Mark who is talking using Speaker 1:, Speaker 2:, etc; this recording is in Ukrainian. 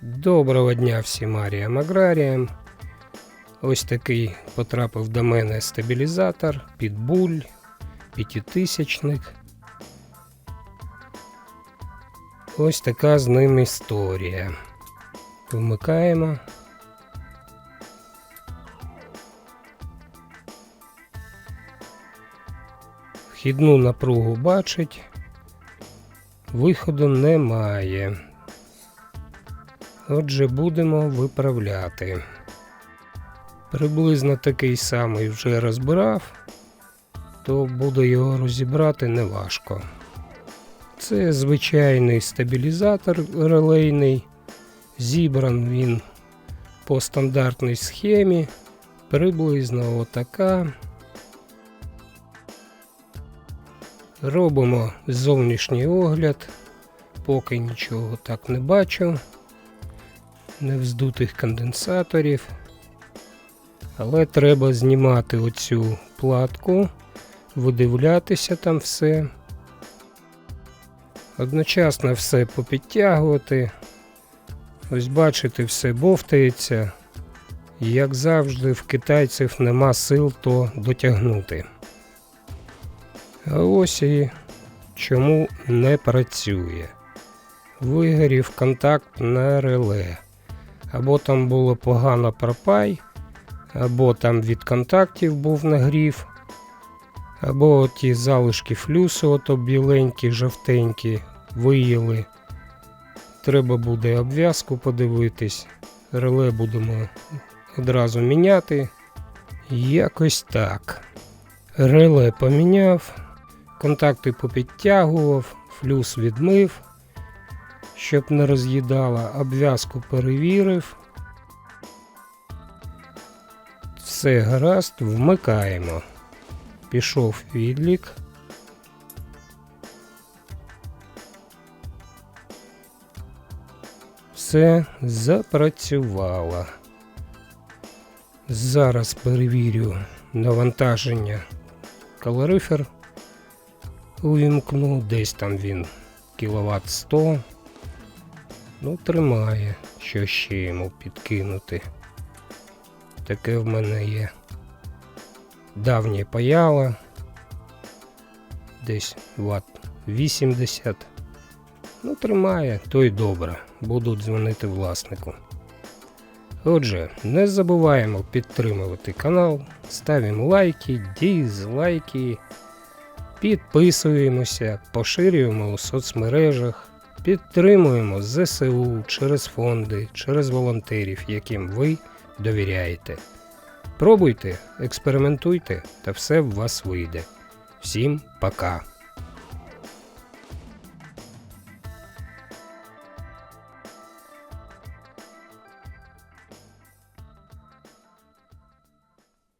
Speaker 1: Доброго дня всім аріям аграріям. Ось такий потрапив до мене стабілізатор, підбуль, п'ятитисячник. Ось така з ним історія. Вмикаємо. Вхідну напругу бачить. Виходу немає. Отже, будемо виправляти. Приблизно такий самий вже розбирав, то буде його розібрати неважко. Це звичайний стабілізатор релейний. Зібран він по стандартній схемі. Приблизно отака. Робимо зовнішній огляд. Поки нічого так не бачу невздутих конденсаторів. Але треба знімати оцю платку, видивлятися там все. Одночасно все попідтягувати. Ось бачите, все бовтається. Як завжди, в китайців нема сил то дотягнути. А ось і чому не працює. Вигорів контакт на реле або там було погано пропай, або там від контактів був нагрів, або ті залишки флюсу, ото біленькі, жовтенькі, виїли. Треба буде обв'язку подивитись. Реле будемо одразу міняти. Якось так. Реле поміняв, контакти попідтягував, флюс відмив щоб не роз'їдала, обв'язку перевірив. Все гаразд, вмикаємо. Пішов відлік. Все запрацювало. Зараз перевірю навантаження калорифер. Увімкну, десь там він кіловат 100. Ну, тримає, що ще йому підкинути. Таке в мене є давнє паяло. Десь ватт 80. Ну, тримає, то й добре. Буду дзвонити власнику. Отже, не забуваємо підтримувати канал, ставимо лайки, дізлайки, підписуємося, поширюємо у соцмережах. Підтримуємо ЗСУ через фонди, через волонтерів, яким ви довіряєте. Пробуйте, експериментуйте, та все в вас вийде. Всім пока!